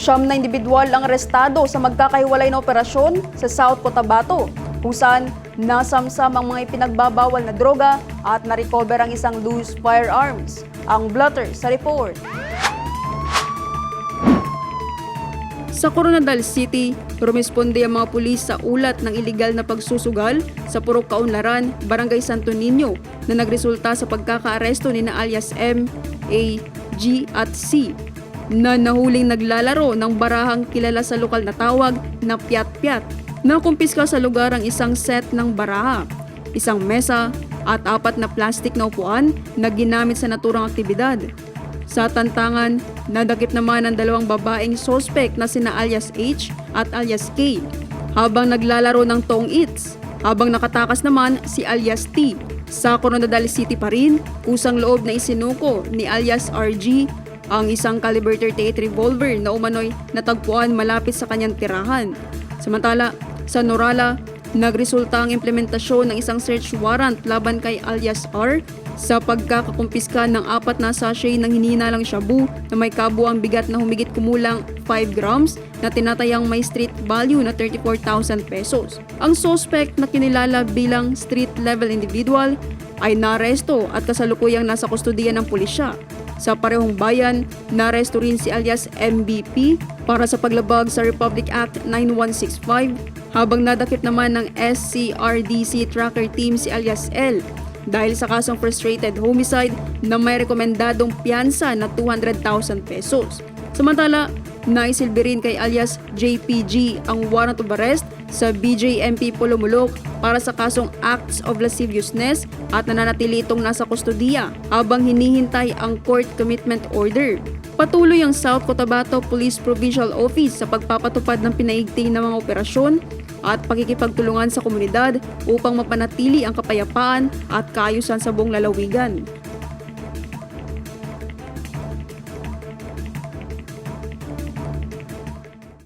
Siyam na individual ang arestado sa magkakahiwalay na operasyon sa South Cotabato, kung nasamsam ang mga ipinagbabawal na droga at narecover ang isang loose firearms. Ang blotter sa report. Sa Coronadal City, rumisponde ang mga pulis sa ulat ng iligal na pagsusugal sa Purok Kaunlaran, Barangay Santo Niño na nagresulta sa pagkakaaresto ni na alias M, A, G at C na nahuling naglalaro ng barahang kilala sa lokal na tawag na Piat-Piat. Nakumpiska sa lugar ang isang set ng baraha, isang mesa at apat na plastik na upuan na ginamit sa naturang aktibidad. Sa tantangan, nadakip naman ang dalawang babaeng sospek na sina alias H at alias K habang naglalaro ng tong its. Habang nakatakas naman si alias T. Sa Coronadal City pa rin, kusang loob na isinuko ni alias RG ang isang caliber 38 revolver na umano'y natagpuan malapit sa kanyang tirahan. Samantala, sa Norala, nagresulta ang implementasyon ng isang search warrant laban kay alias R sa pagkakakumpiska ng apat na sachet ng hinihinalang shabu na may kabuang bigat na humigit kumulang 5 grams na tinatayang may street value na 34,000 pesos. Ang suspect na kinilala bilang street level individual ay naresto at kasalukuyang nasa kustudiya ng pulisya. Sa parehong bayan, naresto rin si alias MVP para sa paglabag sa Republic Act 9165 habang nadakip naman ng SCRDC tracker team si alias L dahil sa kasong frustrated homicide na may rekomendadong piyansa na 200,000 pesos. Samantala, naisilbi rin kay alias JPG ang warrant of arrest sa BJMP Pulumulok para sa kasong acts of lasciviousness at nananatili itong nasa kustodiya habang hinihintay ang court commitment order. Patuloy ang South Cotabato Police Provincial Office sa pagpapatupad ng pinaigting na mga operasyon at pakikipagtulungan sa komunidad upang mapanatili ang kapayapaan at kaayusan sa buong lalawigan.